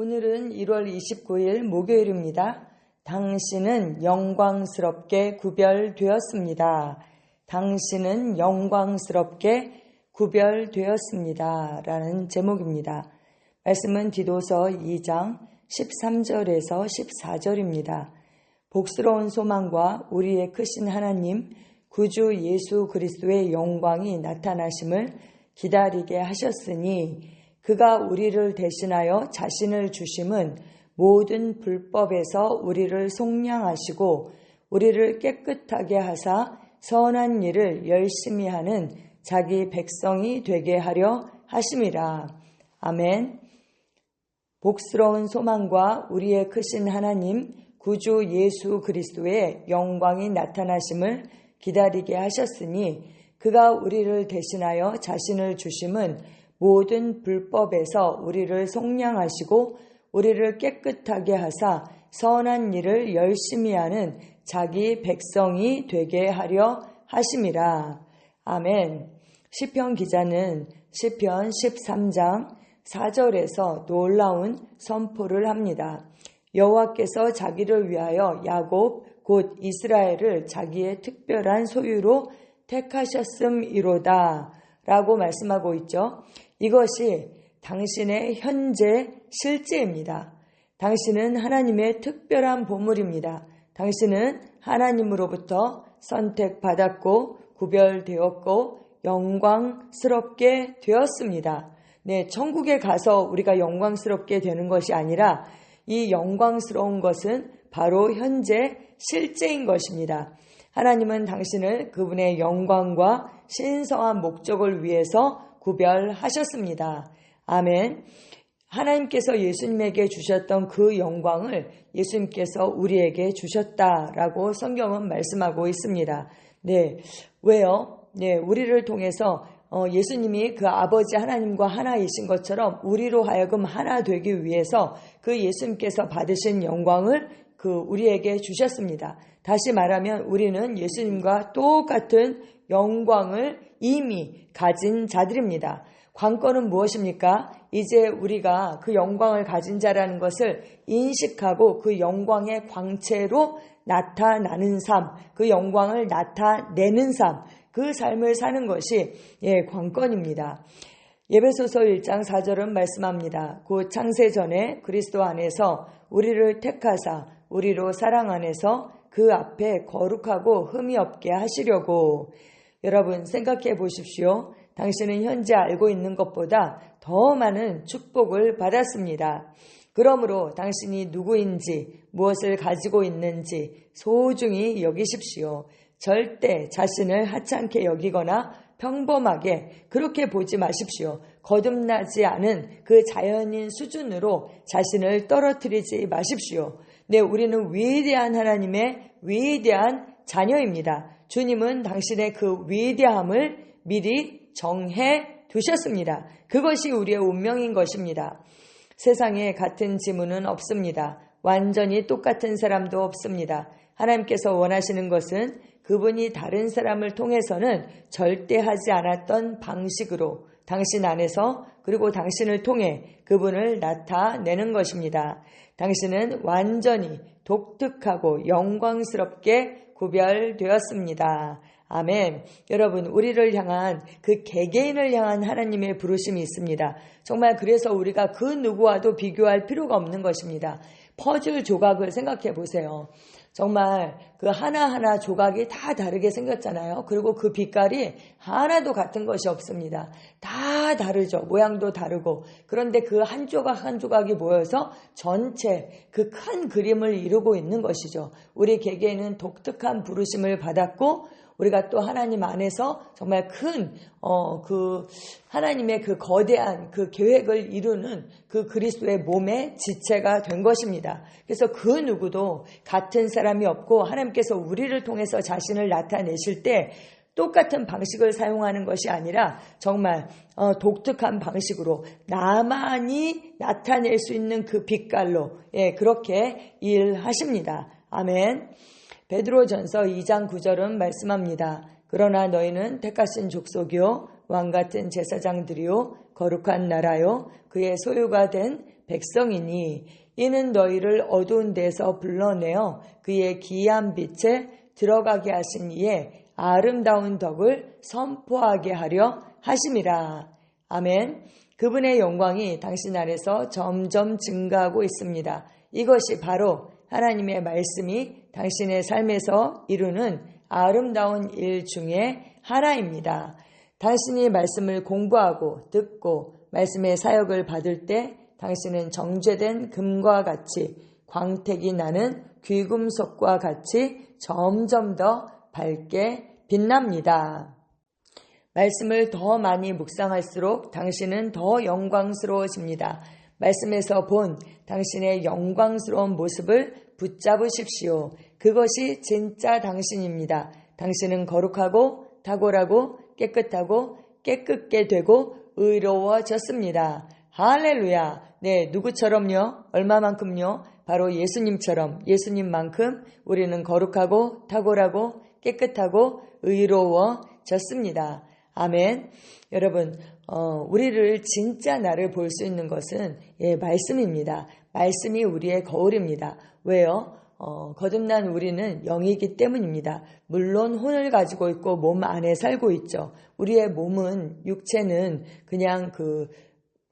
오늘은 1월 29일 목요일입니다. 당신은 영광스럽게 구별되었습니다. 당신은 영광스럽게 구별되었습니다. 라는 제목입니다. 말씀은 디도서 2장 13절에서 14절입니다. 복스러운 소망과 우리의 크신 하나님, 구주 예수 그리스도의 영광이 나타나심을 기다리게 하셨으니 그가 우리를 대신하여 자신을 주심은 모든 불법에서 우리를 속량하시고 우리를 깨끗하게 하사 선한 일을 열심히 하는 자기 백성이 되게 하려 하심이라. 아멘. 복스러운 소망과 우리의 크신 하나님 구주 예수 그리스도의 영광이 나타나심을 기다리게 하셨으니 그가 우리를 대신하여 자신을 주심은 모든 불법에서 우리를 속량하시고 우리를 깨끗하게 하사 선한 일을 열심히 하는 자기 백성이 되게 하려 하심이라. 아멘. 시편 기자는 시편 13장 4절에서 놀라운 선포를 합니다. 여호와께서 자기를 위하여 야곱 곧 이스라엘을 자기의 특별한 소유로 택하셨음이로다 라고 말씀하고 있죠. 이것이 당신의 현재 실제입니다. 당신은 하나님의 특별한 보물입니다. 당신은 하나님으로부터 선택받았고 구별되었고 영광스럽게 되었습니다. 네, 천국에 가서 우리가 영광스럽게 되는 것이 아니라 이 영광스러운 것은 바로 현재 실제인 것입니다. 하나님은 당신을 그분의 영광과 신성한 목적을 위해서 구별하셨습니다. 아멘. 하나님께서 예수님에게 주셨던 그 영광을 예수님께서 우리에게 주셨다라고 성경은 말씀하고 있습니다. 네. 왜요? 네. 우리를 통해서 어, 예수님이 그 아버지 하나님과 하나이신 것처럼 우리로 하여금 하나 되기 위해서 그 예수님께서 받으신 영광을 그 우리에게 주셨습니다. 다시 말하면 우리는 예수님과 똑같은 영광을 이미 가진 자들입니다. 관건은 무엇입니까? 이제 우리가 그 영광을 가진 자라는 것을 인식하고 그 영광의 광채로 나타나는 삶, 그 영광을 나타내는 삶, 그 삶을 사는 것이 예, 관건입니다. 예배소서 1장 4절은 말씀합니다. 곧 창세 전에 그리스도 안에서 우리를 택하사 우리로 사랑 안에서 그 앞에 거룩하고 흠이 없게 하시려고 여러분 생각해 보십시오. 당신은 현재 알고 있는 것보다 더 많은 축복을 받았습니다. 그러므로 당신이 누구인지 무엇을 가지고 있는지 소중히 여기십시오. 절대 자신을 하찮게 여기거나 평범하게 그렇게 보지 마십시오. 거듭나지 않은 그 자연인 수준으로 자신을 떨어뜨리지 마십시오. 네, 우리는 위대한 하나님의 위대한 자녀입니다. 주님은 당신의 그 위대함을 미리 정해 두셨습니다. 그것이 우리의 운명인 것입니다. 세상에 같은 지문은 없습니다. 완전히 똑같은 사람도 없습니다. 하나님께서 원하시는 것은 그분이 다른 사람을 통해서는 절대 하지 않았던 방식으로 당신 안에서 그리고 당신을 통해 그분을 나타내는 것입니다. 당신은 완전히 독특하고 영광스럽게 구별되었습니다. 아멘. 여러분, 우리를 향한 그 개개인을 향한 하나님의 부르심이 있습니다. 정말 그래서 우리가 그 누구와도 비교할 필요가 없는 것입니다. 퍼즐 조각을 생각해 보세요. 정말 그 하나하나 조각이 다 다르게 생겼잖아요. 그리고 그 빛깔이 하나도 같은 것이 없습니다. 다 다르죠. 모양도 다르고. 그런데 그 한 조각 한 조각이 모여서 전체 그 큰 그림을 이루고 있는 것이죠. 우리 개개인은 독특한 부르심을 받았고 우리가 또 하나님 안에서 정말 큰, 어, 그, 하나님의 그 거대한 그 계획을 이루는 그 그리스도의 몸의 지체가 된 것입니다. 그래서 그 누구도 같은 사람이 없고 하나님께서 우리를 통해서 자신을 나타내실 때 똑같은 방식을 사용하는 것이 아니라 정말 어, 독특한 방식으로 나만이 나타낼 수 있는 그 빛깔로 예, 그렇게 일하십니다. 아멘. 베드로전서 2장 9절은 말씀합니다. 그러나 너희는 택하신 족속이요 왕 같은 제사장들이요 거룩한 나라요 그의 소유가 된 백성이니 이는 너희를 어두운 데서 불러내어 그의 기이한 빛에 들어가게 하신 이의 아름다운 덕을 선포하게 하려 하심이라. 아멘. 그분의 영광이 당신 안에서 점점 증가하고 있습니다. 이것이 바로 하나님의 말씀이 당신의 삶에서 이루는 아름다운 일 중에 하나입니다. 당신이 말씀을 공부하고 듣고 말씀의 사역을 받을 때 당신은 정죄된 금과 같이 광택이 나는 귀금속과 같이 점점 더 밝게 빛납니다. 말씀을 더 많이 묵상할수록 당신은 더 영광스러워집니다. 말씀에서 본 당신의 영광스러운 모습을 붙잡으십시오. 그것이 진짜 당신입니다. 당신은 거룩하고 탁월하고 깨끗하고 깨끗게 되고 의로워졌습니다. 할렐루야. 네, 누구처럼요? 얼마만큼요? 바로 예수님처럼 예수님만큼 우리는 거룩하고 탁월하고 깨끗하고 의로워졌습니다. 아멘. 여러분, 어, 우리를 진짜 나를 볼 수 있는 것은 예, 말씀입니다. 말씀이 우리의 거울입니다. 왜요? 어, 거듭난 우리는 영이기 때문입니다. 물론 혼을 가지고 있고 몸 안에 살고 있죠. 우리의 몸은, 육체는 그냥 그,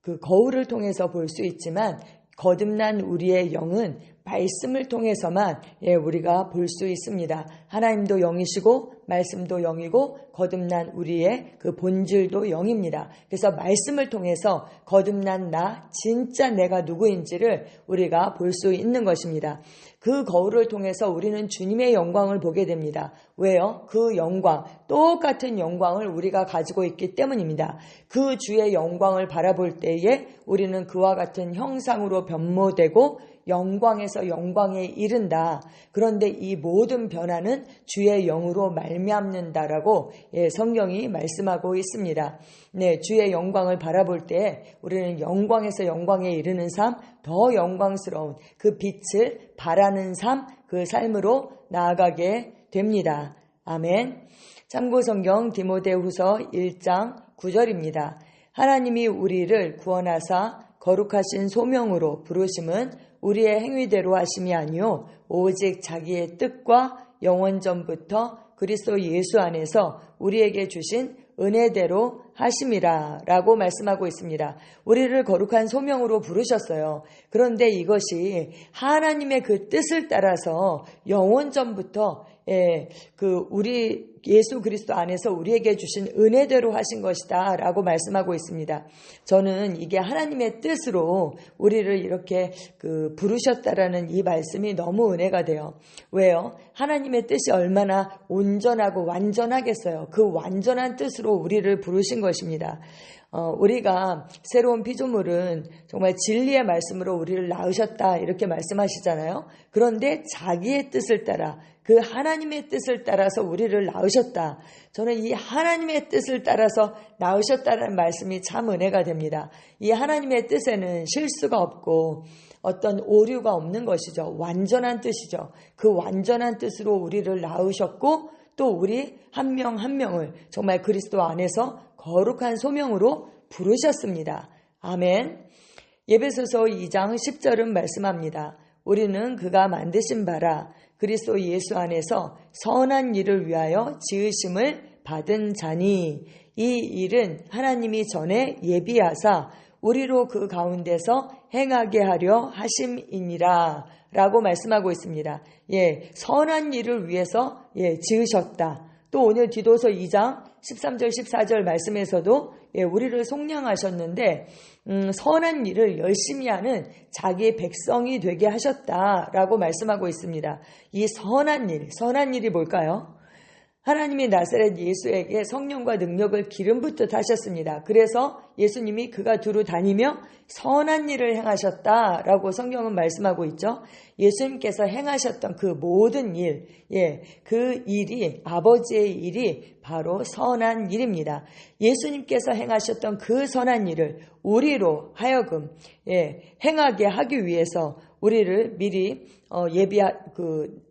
그 거울을 통해서 볼 수 있지만 거듭난 우리의 영은 말씀을 통해서만 예, 우리가 볼 수 있습니다. 하나님도 영이시고 말씀도 영이고 거듭난 우리의 그 본질도 영입니다. 그래서 말씀을 통해서 거듭난 나 진짜 내가 누구인지를 우리가 볼 수 있는 것입니다. 그 거울을 통해서 우리는 주님의 영광을 보게 됩니다. 왜요? 그 영광, 똑같은 영광을 우리가 가지고 있기 때문입니다. 그 주의 영광을 바라볼 때에 우리는 그와 같은 형상으로 변모되고 영광에서 영광에 이른다. 그런데 이 모든 변화는 주의 영으로 말미암는다라고 예, 성경이 말씀하고 있습니다. 네, 주의 영광을 바라볼 때 우리는 영광에서 영광에 이르는 삶, 더 영광스러운 그 빛을 바라는 삶, 그 삶으로 나아가게 됩니다. 아멘. 참고 성경 디모데후서 1장 9절입니다. 하나님이 우리를 구원하사 거룩하신 소명으로 부르심은 우리의 행위대로 하심이 아니요 오직 자기의 뜻과 영원전부터 그리스도 예수 안에서 우리에게 주신 은혜대로 하심이라 라고 말씀하고 있습니다. 우리를 거룩한 소명으로 부르셨어요. 그런데 이것이 하나님의 그 뜻을 따라서 영원전부터 예, 그 우리 예수 그리스도 안에서 우리에게 주신 은혜대로 하신 것이다 라고 말씀하고 있습니다. 저는 이게 하나님의 뜻으로 우리를 이렇게 그 부르셨다라는 이 말씀이 너무 은혜가 돼요. 왜요? 하나님의 뜻이 얼마나 온전하고 완전하겠어요. 그 완전한 뜻으로 우리를 부르신 것입니다. 어, 우리가 새로운 피조물은 정말 진리의 말씀으로 우리를 낳으셨다 이렇게 말씀하시잖아요. 그런데 자기의 뜻을 따라 그 하나님의 뜻을 따라서 우리를 낳으셨다. 저는 이 하나님의 뜻을 따라서 낳으셨다는 말씀이 참 은혜가 됩니다. 이 하나님의 뜻에는 실수가 없고 어떤 오류가 없는 것이죠. 완전한 뜻이죠. 그 완전한 뜻으로 우리를 낳으셨고 또 우리 한 명한 한 명을 정말 그리스도 안에서 거룩한 소명으로 부르셨습니다. 아멘. 예배소서 2장 10절은 말씀합니다. 우리는 그가 만드신 바라 그리스도 예수 안에서 선한 일을 위하여 지으심을 받은 자니 이 일은 하나님이 전에 예비하사 우리로 그 가운데서 행하게 하려 하심이니라 라고 말씀하고 있습니다. 예, 선한 일을 위해서 예, 지으셨다. 또 오늘 디도서 2장 13절 14절 말씀에서도 예, 우리를 속량하셨는데 음, 선한 일을 열심히 하는 자기의 백성이 되게 하셨다라고 말씀하고 있습니다. 이 선한 일, 선한 일이 뭘까요? 하나님이 나사렛 예수에게 성령과 능력을 기름 붓듯 하셨습니다. 그래서 예수님이 그가 두루 다니며 선한 일을 행하셨다라고 성경은 말씀하고 있죠. 예수님께서 행하셨던 그 모든 일, 예, 그 일이 아버지의 일이 바로 선한 일입니다. 예수님께서 행하셨던 그 선한 일을 우리로 하여금 예, 행하게 하기 위해서 우리를 미리 어, 예비하 그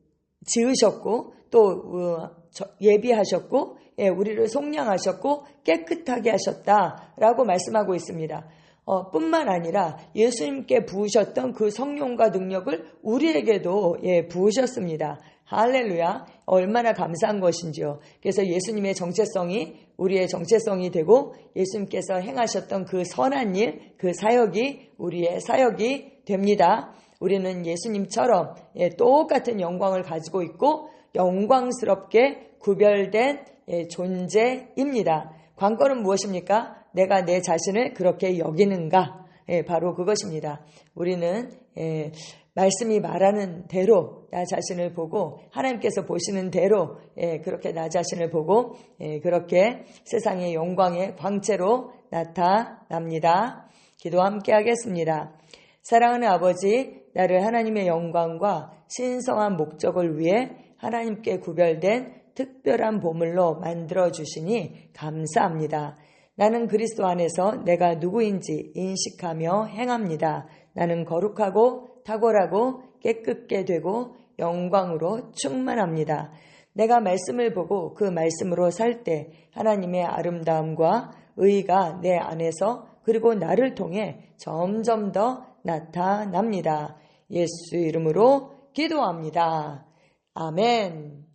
지으셨고 또 어, 예비하셨고 예, 우리를 속량하셨고 깨끗하게 하셨다라고 말씀하고 있습니다. 어, 뿐만 아니라 예수님께 부으셨던 그 성령과 능력을 우리에게도 예, 부으셨습니다. 할렐루야. 얼마나 감사한 것인지요. 그래서 예수님의 정체성이 우리의 정체성이 되고 예수님께서 행하셨던 그 선한 일, 그 사역이 우리의 사역이 됩니다. 우리는 예수님처럼 예, 똑같은 영광을 가지고 있고 영광스럽게 구별된 예, 존재입니다. 관건은 무엇입니까? 내가 내 자신을 그렇게 여기는가? 예, 바로 그것입니다. 우리는 예, 말씀이 말하는 대로 나 자신을 보고 하나님께서 보시는 대로 예, 그렇게 나 자신을 보고 예, 그렇게 세상의 영광의 광채로 나타납니다. 기도 함께 하겠습니다. 사랑하는 아버지, 나를 하나님의 영광과 신성한 목적을 위해 하나님께 구별된 특별한 보물로 만들어 주시니 감사합니다. 나는 그리스도 안에서 내가 누구인지 인식하며 행합니다. 나는 거룩하고 탁월하고 깨끗게 되고 영광으로 충만합니다. 내가 말씀을 보고 그 말씀으로 살 때 하나님의 아름다움과 의가 내 안에서 그리고 나를 통해 점점 더 나타납니다. 예수 이름으로 기도합니다. 아멘.